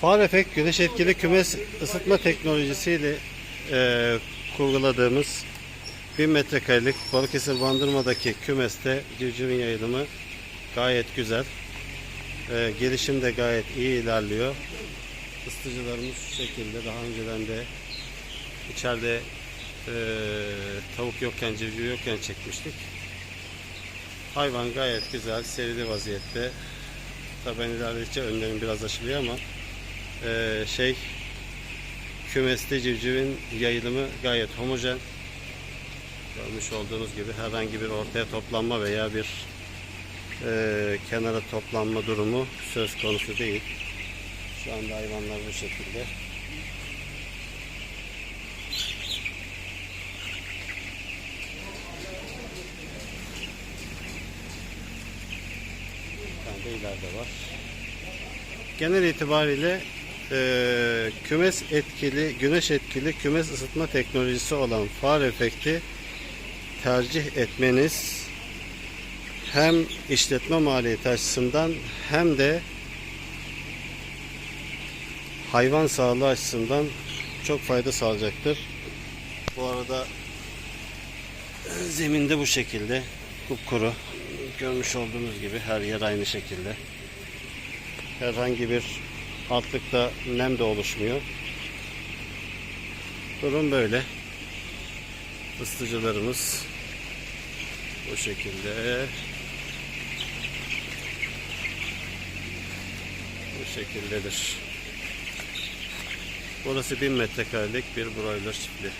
Far efekt güneş etkili kümes ısıtma teknolojisiyle e, kurguladığımız 1000 metrekarelik Balıkesir Bandırma'daki kümeste civcivin yayılımı gayet güzel. E, gelişim de gayet iyi ilerliyor. Isıtıcılarımız şu şekilde daha önceden de içeride e, tavuk yokken civciv yokken çekmiştik. Hayvan gayet güzel serili vaziyette. Tabi ben ilerledikçe önlerim biraz açılıyor ama e, şey kümeste civcivin yayılımı gayet homojen. Görmüş olduğunuz gibi herhangi bir ortaya toplanma veya bir e, kenara toplanma durumu söz konusu değil. Şu anda hayvanlar bu şekilde. Bir de ileride var. Genel itibariyle e, kümes etkili, güneş etkili kümes ısıtma teknolojisi olan far efekti tercih etmeniz hem işletme maliyeti açısından hem de hayvan sağlığı açısından çok fayda sağlayacaktır. Bu arada zeminde bu şekilde kupkuru görmüş olduğunuz gibi her yer aynı şekilde. Herhangi bir altlıkta nem de oluşmuyor. Durum böyle. Isıtıcılarımız bu şekilde. Bu şekildedir. Burası 1000 metrekarelik bir broiler çiftliği.